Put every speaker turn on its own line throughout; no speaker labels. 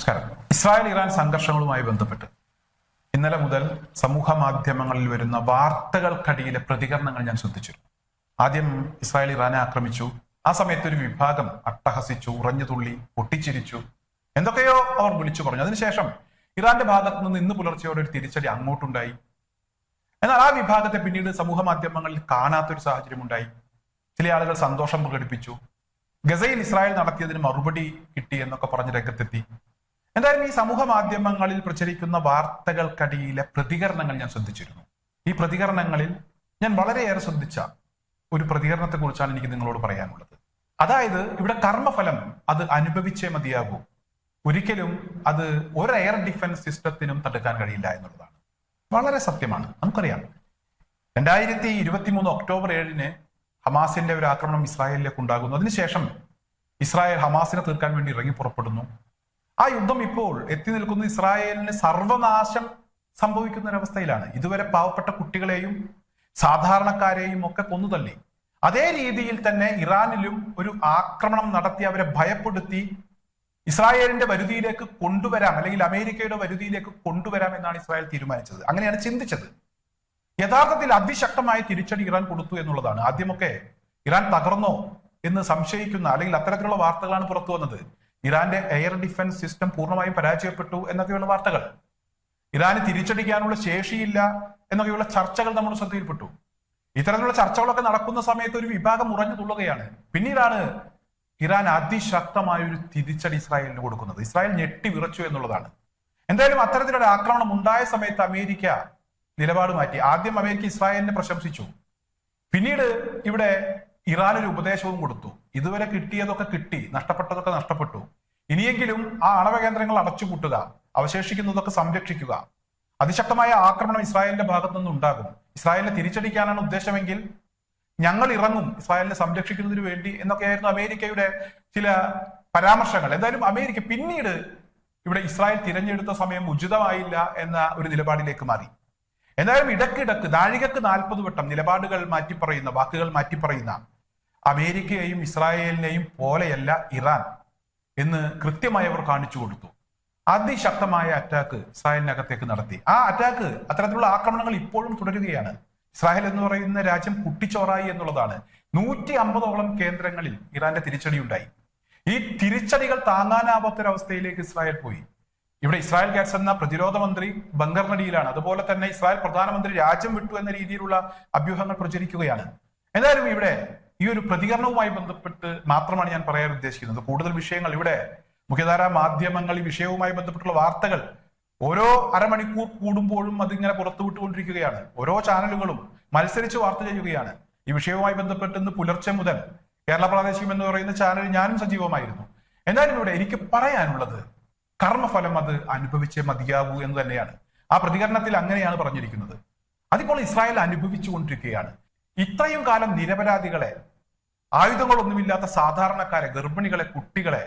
നമസ്കാരം. Israel Iran സംഘർഷങ്ങളുമായി ബന്ധപ്പെട്ട് ഇന്നലെ മുതൽ സമൂഹ മാധ്യമങ്ങളിൽ വരുന്ന വാർത്തകൾക്കടിയിലെ പ്രതികരണങ്ങൾ ഞാൻ ശ്രദ്ധിച്ചിരുന്നു. ആദ്യം ഇസ്രായേൽ ഇറാനെ ആക്രമിച്ചു. ആ സമയത്ത് ഒരു വിഭാഗം അട്ടഹസിച്ചു ഉറഞ്ഞു തുള്ളി പൊട്ടിച്ചിരിച്ചു എന്തൊക്കെയോ അവർ വിളിച്ചു പറഞ്ഞു. അതിനുശേഷം ഇറാന്റെ ഭാഗത്ത് നിന്ന് ഇന്ന് പുലർച്ചെയോടെ ഒരു തിരിച്ചടി അങ്ങോട്ടുണ്ടായി. എന്നാൽ ആ വിഭാഗത്തെ പിന്നീട് സമൂഹ മാധ്യമങ്ങളിൽ കാണാത്തൊരു സാഹചര്യം ഉണ്ടായി ചില ആളുകൾ സന്തോഷം പ്രകടിപ്പിച്ചു. ഗസയിൽ ഇസ്രായേൽ നടത്തിയതിന് മറുപടി കിട്ടി എന്നൊക്കെ പറഞ്ഞ് രംഗത്തെത്തി. എന്തായാലും ഈ സമൂഹ മാധ്യമങ്ങളിൽ പ്രചരിക്കുന്ന വാർത്തകൾക്കടിയിലെ പ്രതികരണങ്ങൾ ഞാൻ ശ്രദ്ധിച്ചിരുന്നു. ഈ പ്രതികരണങ്ങളിൽ ഞാൻ വളരെയേറെ ശ്രദ്ധിച്ച ഒരു പ്രതികരണത്തെ കുറിച്ചാണ് എനിക്ക് നിങ്ങളോട് പറയാനുള്ളത്. അതായത് ഇവിടെ കർമ്മഫലം അത് അനുഭവിച്ചേ മതിയാകൂ. ഒരിക്കലും അത് ഒരു എയർ ഡിഫൻസ് സിസ്റ്റത്തിനും തടുക്കാൻ കഴിയില്ല എന്നുള്ളതാണ്. വളരെ സത്യമാണ്. നമുക്കറിയാം. രണ്ടായിരത്തി ഇരുപത്തി മൂന്ന് ഒക്ടോബർ ഏഴിന് ഹമാസിന്റെ ഒരു ആക്രമണം ഇസ്രായേലിലേക്ക് ഉണ്ടാകുന്നു അതിനുശേഷം ഇസ്രായേൽ ഹമാസിനെ തീർക്കാൻ വേണ്ടി ഇറങ്ങി പുറപ്പെടുന്നു. ആ യുദ്ധം ഇപ്പോൾ എത്തി നിൽക്കുന്ന ഇസ്രായേലിന് സർവനാശം സംഭവിക്കുന്ന ഒരവസ്ഥയിലാണ് ഇതുവരെ പാവപ്പെട്ട കുട്ടികളെയും സാധാരണക്കാരെയും ഒക്കെ കൊന്നുതള്ളി അതേ രീതിയിൽ തന്നെ ഇറാനിലും ഒരു ആക്രമണം നടത്തി അവരെ ഭയപ്പെടുത്തി ഇസ്രായേലിന്റെ വരുതിയിലേക്ക് കൊണ്ടുവരാം അല്ലെങ്കിൽ അമേരിക്കയുടെ വരുതിയിലേക്ക് കൊണ്ടുവരാം എന്നാണ് ഇസ്രായേൽ തീരുമാനിച്ചത്. അങ്ങനെയാണ് ചിന്തിച്ചത്. യഥാർത്ഥത്തിൽ അതിശക്തമായ തിരിച്ചടി ഇറാൻ കൊടുത്തു എന്നുള്ളതാണ്. ആദ്യമൊക്കെ ഇറാൻ തകർന്നോ എന്ന് സംശയിക്കുന്ന അല്ലെങ്കിൽ അത്തരത്തിലുള്ള വാർത്തകളാണ് പുറത്തു വന്നത്. ഇറാന്റെ എയർ ഡിഫൻസ് സിസ്റ്റം പൂർണമായും പരാജയപ്പെട്ടു എന്നൊക്കെയുള്ള വാർത്തകൾ. ഇറാന് തിരിച്ചടിക്കാനുള്ള ശേഷിയില്ല എന്നൊക്കെയുള്ള ചർച്ചകൾ നമ്മൾ ശ്രദ്ധയിൽപ്പെട്ടു. ഇത്തരത്തിലുള്ള ചർച്ചകളൊക്കെ നടക്കുന്ന സമയത്ത് ഒരു വിഭാഗം ഉറഞ്ഞു തുള്ളുകയാണ്. പിന്നീടാണ് ഇറാൻ അതിശക്തമായ ഒരു തിരിച്ചടി ഇസ്രായേലിന് കൊടുക്കുന്നത്. ഇസ്രായേൽ ഞെട്ടി വിറച്ചു എന്നുള്ളതാണ്. എന്തായാലും അത്തരത്തിലൊരു ആക്രമണം ഉണ്ടായ സമയത്ത് അമേരിക്ക നിലപാട് മാറ്റി. ആദ്യം അമേരിക്ക ഇസ്രായേലിനെ പ്രശംസിച്ചു. പിന്നീട് ഇവിടെ ഇറാൻ ഒരു ഉപദേശവും കൊടുത്തു. ഇതുവരെ കിട്ടിയതൊക്കെ കിട്ടി നഷ്ടപ്പെട്ടതൊക്കെ നഷ്ടപ്പെട്ടു. ഇനിയെങ്കിലും ആ ആണവ കേന്ദ്രങ്ങൾ അടച്ചുപൂട്ടുക അവശേഷിക്കുന്നതൊക്കെ സംരക്ഷിക്കുക. അതിശക്തമായ ആക്രമണം ഇസ്രായേലിന്റെ ഭാഗത്തു നിന്ന് ഉണ്ടാകും. ഇസ്രായേലിനെ തിരിച്ചടിക്കാനാണ് ഉദ്ദേശമെങ്കിൽ ഞങ്ങൾ ഇറങ്ങും ഇസ്രായേലിനെ സംരക്ഷിക്കുന്നതിന് വേണ്ടി എന്നൊക്കെയായിരുന്നു അമേരിക്കയുടെ ചില പരാമർശങ്ങൾ. എന്തായാലും അമേരിക്ക പിന്നീട് ഇവിടെ ഇസ്രായേൽ തിരഞ്ഞെടുത്ത സമയം ഉചിതമായില്ല എന്ന ഒരു നിലപാടിലേക്ക് മാറി. എന്തായാലും ഇടക്കിടക്ക് നാഴികക്ക് നാൽപ്പത് വട്ടം നിലപാടുകൾ മാറ്റിപ്പറയുന്ന വാക്കുകൾ മാറ്റിപ്പറയുന്ന അമേരിക്കയെയും ഇസ്രായേലിനെയും പോലെയല്ല ഇറാൻ എന്ന് കൃത്യമായി അവർ കാണിച്ചു കൊടുത്തു. അതിശക്തമായ അറ്റാക്ക് ഇസ്രായേലിനകത്തേക്ക് നടത്തി. ആ അറ്റാക്ക് അത്തരത്തിലുള്ള ആക്രമണങ്ങൾ ഇപ്പോഴും തുടരുകയാണ്. ഇസ്രായേൽ എന്ന് പറയുന്ന രാജ്യം കുട്ടിച്ചോറായി എന്നുള്ളതാണ്. നൂറ്റി അമ്പതോളം കേന്ദ്രങ്ങളിൽ ഇറാന്റെ തിരിച്ചടി ഉണ്ടായി ഈ തിരിച്ചടികൾ താങ്ങാനാവാത്തൊരവസ്ഥയിലേക്ക് ഇസ്രായേൽ പോയി. ഇവിടെ ഇസ്രായേൽ ഗാറ്റ്സ് എന്ന പ്രതിരോധ മന്ത്രി ബംഗർനടിയിലാണ്. അതുപോലെ തന്നെ ഇസ്രായേൽ പ്രധാനമന്ത്രി രാജ്യം വിട്ടു എന്ന രീതിയിലുള്ള അഭ്യൂഹങ്ങൾ പ്രചരിക്കുകയാണ്. എന്തായാലും ഇവിടെ ഈ ഒരു പ്രതികരണവുമായി ബന്ധപ്പെട്ട് മാത്രമാണ് ഞാൻ പറയാൻ ഉദ്ദേശിക്കുന്നത്. കൂടുതൽ വിഷയങ്ങൾ ഇവിടെ മുഖ്യധാര മാധ്യമങ്ങൾ ഈ വിഷയവുമായി ബന്ധപ്പെട്ടുള്ള വാർത്തകൾ ഓരോ അരമണിക്കൂർ കൂടുമ്പോഴും അതിങ്ങനെ പുറത്തുവിട്ടുകൊണ്ടിരിക്കുകയാണ്. ഓരോ ചാനലുകളും മത്സരിച്ച് വാർത്ത ചെയ്യുകയാണ്. ഈ വിഷയവുമായി ബന്ധപ്പെട്ട് ഇന്ന് പുലർച്ചെ മുതൽ കേരള പ്രാദേശികം എന്ന് പറയുന്ന ചാനൽ ഞാനും സജീവമായിരുന്നു. എന്നാലും ഇവിടെ എനിക്ക് പറയാനുള്ളത് കർമ്മഫലം അത് അനുഭവിച്ചേ മതിയാവൂ എന്ന് തന്നെയാണ്. ആ പ്രതികരണത്തിൽ അങ്ങനെയാണ് പറഞ്ഞിരിക്കുന്നത്. അതിപ്പോൾ ഇസ്രായേൽ അനുഭവിച്ചുകൊണ്ടിരിക്കുകയാണ്. ഇത്രയും കാലം നിരപരാധികളെ ആയുധങ്ങളൊന്നുമില്ലാത്ത സാധാരണക്കാരെ ഗർഭിണികളെ കുട്ടികളെ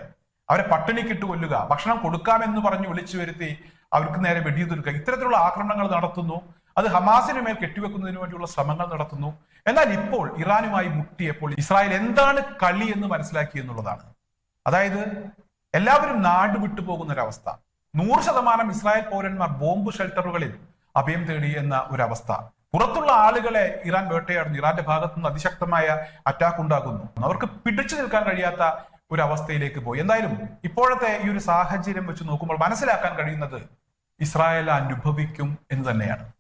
അവരെ പട്ടിണിക്കിട്ട് കൊല്ലുക ഭക്ഷണം കൊടുക്കാമെന്ന് പറഞ്ഞ് വിളിച്ചു വരുത്തി അവർക്ക് നേരെ വെടിയുതിർക്കുക. ഇത്തരത്തിലുള്ള ആക്രമണങ്ങൾ നടത്തുന്നു. അത് ഹമാസിന് മേൽ കെട്ടിവെക്കുന്നതിന് വേണ്ടിയുള്ള ശ്രമങ്ങൾ നടത്തുന്നു. എന്നാൽ ഇപ്പോൾ ഇറാനുമായി മുട്ടിയപ്പോൾ ഇസ്രായേൽ എന്താണ് കളി എന്ന് മനസ്സിലാക്കി എന്നുള്ളതാണ്. അതായത് എല്ലാവരും നാട് വിട്ടു പോകുന്ന ഒരവസ്ഥ നൂറ് ശതമാനം ഇസ്രായേൽ പൗരന്മാർ ബോംബ് ഷെൽട്ടറുകളിൽ അഭയം തേടി എന്ന ഒരവസ്ഥ. പുറത്തുള്ള ആളുകളെ ഇറാൻ വേട്ടയാടുന്നു. ഇറാന്റെ ഭാഗത്തു നിന്ന് അതിശക്തമായ അറ്റാക്ക് ഉണ്ടാകുന്നു. അവർക്ക് പിടിച്ചു നിൽക്കാൻ കഴിയാത്ത ഒരു അവസ്ഥയിലേക്ക് പോയി. എന്തായാലും ഇപ്പോഴത്തെ ഈ ഒരു സാഹചര്യം വെച്ച് നോക്കുമ്പോൾ മനസ്സിലാക്കാൻ കഴിയുന്നത് ഇസ്രായേൽ അനുഭവിക്കും എന്ന് തന്നെയാണ്.